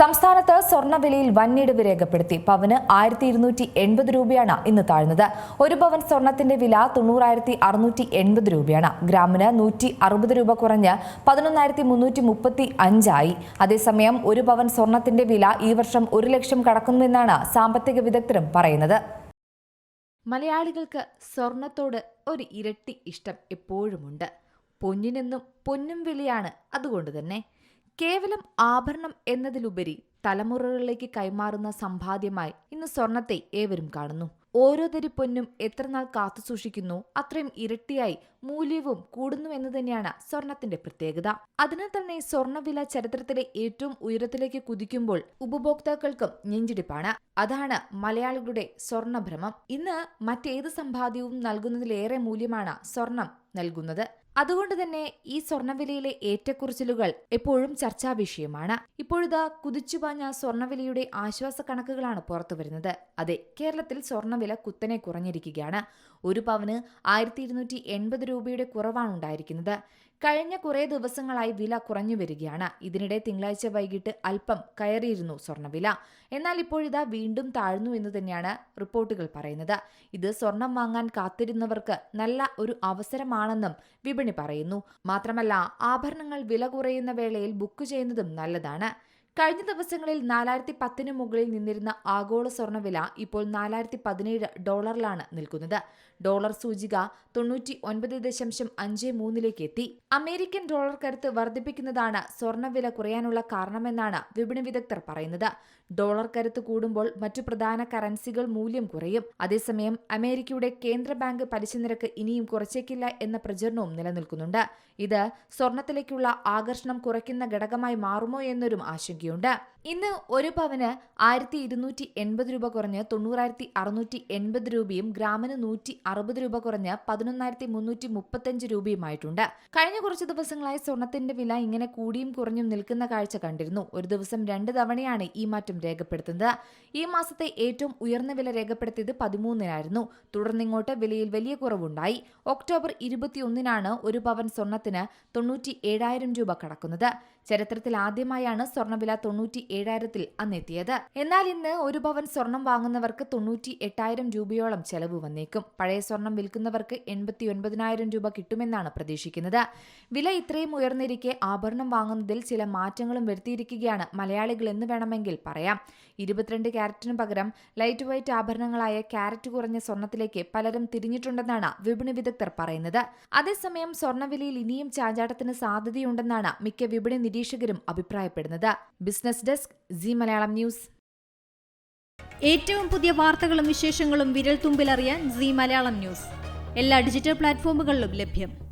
സംസ്ഥാനത്ത് സ്വർണവിലയിൽ വൻഇടിവ് രേഖപ്പെടുത്തി. പവന് ആയിരത്തി ഇരുന്നൂറ്റി എൺപത് രൂപയാണ് ഇന്ന് താഴ്ന്നത്. ഒരു പവൻ സ്വർണത്തിന്റെ വില തൊണ്ണൂറായിരത്തി അറുന്നൂറ്റി എൺപത് രൂപയാണ്. ഗ്രാമിന് നൂറ്റി അറുപത് രൂപ കുറഞ്ഞ് പതിനൊന്നായിരത്തി മുന്നൂറ്റി മുപ്പത്തി അഞ്ചായി അതേസമയം ഒരു പവൻ സ്വർണത്തിന്റെ വില ഈ വർഷം ഒരു ലക്ഷം കടക്കുന്നുവെന്നാണ് സാമ്പത്തിക വിദഗ്ധരും പറയുന്നത്. മലയാളികൾക്ക് സ്വർണത്തോട് ഒരു ഇരട്ടി ഇഷ്ടം എപ്പോഴുമുണ്ട്. പൊന്നിനെന്നും പൊന്നും വിലയാണ് അതുകൊണ്ട് തന്നെ. കേവലം ആഭരണം എന്നതിലുപരി തലമുറകളിലേക്ക് കൈമാറുന്ന സമ്പാദ്യമായി ഇന്ന് സ്വർണത്തെ ഏവരും കാണുന്നു. ഓരോ തരി പൊന്നും എത്രനാൾ കാത്തു സൂക്ഷിക്കുന്നു അത്രയും ഇരട്ടിയായി മൂല്യവും കൂടുന്നു എന്ന് തന്നെയാണ് സ്വർണത്തിന്റെ പ്രത്യേകത. അതിനാൽ തന്നെ സ്വർണവില ചരിത്രത്തിലെ ഏറ്റവും ഉയരത്തിലേക്ക് കുതിക്കുമ്പോൾ ഉപഭോക്താക്കൾക്കും നെഞ്ചിടിപ്പാണ് അതാണ് മലയാളികളുടെ സ്വർണഭ്രമം. ഇന്ന് മറ്റേത് സമ്പാദ്യവും നൽകുന്നതിലേറെ മൂല്യമാണ് സ്വർണം നൽകുന്നത്. അതുകൊണ്ട് തന്നെ ഈ സ്വർണവിലയിലെ ഏറ്റക്കുറിച്ചിലുകൾ എപ്പോഴും ചർച്ചാ വിഷയമാണ്. ഇപ്പോഴിതാ കുതിച്ചുപാഞ്ഞ സ്വർണവിലയുടെ ആശ്വാസ കണക്കുകളാണ് പുറത്തുവരുന്നത് അതെ കേരളത്തിൽ സ്വർണവില കുത്തനെ കുറഞ്ഞിരിക്കുകയാണ്. ഒരു പവന് ആയിരത്തി രൂപയുടെ കുറവാണ് ഉണ്ടായിരിക്കുന്നത്. കഴിഞ്ഞ കുറേ ദിവസങ്ങളായി വില കുറഞ്ഞു വരികയാണ്. ഇതിനിടെ തിങ്കളാഴ്ച വൈകിട്ട് അല്പം കയറിയിരുന്നു സ്വർണവില എന്നാൽ ഇപ്പോഴിതാ വീണ്ടും താഴ്ന്നു എന്ന് തന്നെയാണ് റിപ്പോർട്ടുകൾ പറയുന്നത്. ഇത് സ്വർണം വാങ്ങാൻ കാത്തിരുന്നവർക്ക് നല്ല ഒരു അവസരമാണെന്നും വിപണി പറയുന്നു. മാത്രമല്ല ആഭരണങ്ങൾ വില കുറയുന്ന വേളയിൽ ബുക്ക് ചെയ്യുന്നതും നല്ലതാണ്. കഴിഞ്ഞ ദിവസങ്ങളിൽ നാലായിരത്തി പത്തിന് മുകളിൽ നിന്നിരുന്ന ആഗോള സ്വർണവില ഇപ്പോൾ നാലായിരത്തി പതിനേഴ് ഡോളറിലാണ് നിൽക്കുന്നത്. ഡോളർ സൂചിക തൊണ്ണൂറ്റി ഒൻപത് ദശാംശം അഞ്ച് മൂന്നിലേക്ക് എത്തി. അമേരിക്കൻ ഡോളർ കരുത്ത് വർദ്ധിപ്പിക്കുന്നതാണ് സ്വർണവില കുറയാനുള്ള കാരണമെന്നാണ് വിപണി വിദഗ്ധർ പറയുന്നത്. ഡോളർ കരുത്ത് കൂടുമ്പോൾ മറ്റു പ്രധാന കറൻസികൾ മൂല്യം കുറയും. അതേസമയം അമേരിക്കയുടെ കേന്ദ്ര ബാങ്ക് പലിശ നിരക്ക് ഇനിയും കുറച്ചേക്കില്ല എന്ന പ്രചരണവും നിലനിൽക്കുന്നുണ്ട്. ഇത് സ്വർണത്തിലേക്കുള്ള ആകർഷണം കുറയ്ക്കുന്ന ഘടകമായി മാറുമോ എന്നൊരു ആശങ്കയുണ്ട് ഇന്ന് ഒരു പവന് ആയിരത്തി ഇരുന്നൂറ്റി എൺപത് രൂപ കുറഞ്ഞ് തൊണ്ണൂറായിരത്തി അറുന്നൂറ്റി എൺപത് രൂപയും ഗ്രാമിന് നൂറ്റി അറുപത് രൂപ കുറഞ്ഞ് പതിനൊന്നായിരത്തി മുന്നൂറ്റി മുപ്പത്തഞ്ച് രൂപയുമായിട്ടുണ്ട്. കഴിഞ്ഞ കുറച്ച് ദിവസങ്ങളായി സ്വർണത്തിന്റെ വില ഇങ്ങനെ കൂടിയും കുറഞ്ഞും നിൽക്കുന്ന കാഴ്ച കണ്ടിരുന്നു. ഒരു ദിവസം രണ്ട് തവണയാണ് ഈ മാറ്റം രേഖപ്പെടുത്തുന്നത്. ഈ മാസത്തെ ഏറ്റവും ഉയർന്ന വില രേഖപ്പെടുത്തിയത് പതിമൂന്നിനായിരുന്നു. തുടർന്നിങ്ങോട്ട് വിലയിൽ വലിയ കുറവുണ്ടായി. ഒക്ടോബർ ഇരുപത്തിയൊന്നിനാണ് ഒരു പവൻ സ്വർണത്തിന് തൊണ്ണൂറ്റി ഏഴായിരം രൂപ കടക്കുന്നത്. ചരിത്രത്തിൽ ആദ്യമായാണ് സ്വർണവില തൊണ്ണൂറ്റി ഏഴായിരത്തിൽ അന്നെത്തിയത്. എന്നാൽ ഇന്ന് ഒരു പവൻ സ്വർണം വാങ്ങുന്നവർക്ക് തൊണ്ണൂറ്റി എട്ടായിരം രൂപയോളം ചെലവ് വന്നേക്കും. പഴയ സ്വർണം വിൽക്കുന്നവർക്ക് എൺപത്തി ഒൻപതിനായിരം രൂപ കിട്ടുമെന്നാണ് പ്രതീക്ഷിക്കുന്നത്. വില ഇത്രയും ഉയർന്നിരിക്കെ ആഭരണം വാങ്ങുന്നതിൽ ചില മാറ്റങ്ങളും വരുത്തിയിരിക്കുകയാണ് മലയാളികൾ എന്ന് വേണമെങ്കിൽ പറയാം. ഇരുപത്തിരണ്ട് ക്യാരറ്റിന് പകരം ലൈറ്റ് വൈറ്റ് ആഭരണങ്ങളായ ക്യാരറ്റ് കുറഞ്ഞ സ്വർണത്തിലേക്ക് പലരും തിരിഞ്ഞിട്ടുണ്ടെന്നാണ് വിപണി വിദഗ്ധർ പറയുന്നത്. അതേസമയം സ്വർണവിലയിൽ ഇനിയും ചാഞ്ചാട്ടത്തിന് സാധ്യതയുണ്ടെന്നാണ് മിക്ക വിപണി നിരീക്ഷകരും അഭിപ്രായപ്പെടുന്നത്. Business desk G Malayalam news. ഏറ്റവും പുതിയ വാർത്തകളും വിശേഷങ്ങളും വിരൽ തുമ്പിലറിയാൻ സി മലയാളം ന്യൂസ്. എല്ലാ ഡിജിറ്റൽ പ്ലാറ്റ്ഫോമുകളിലും ലഭ്യം.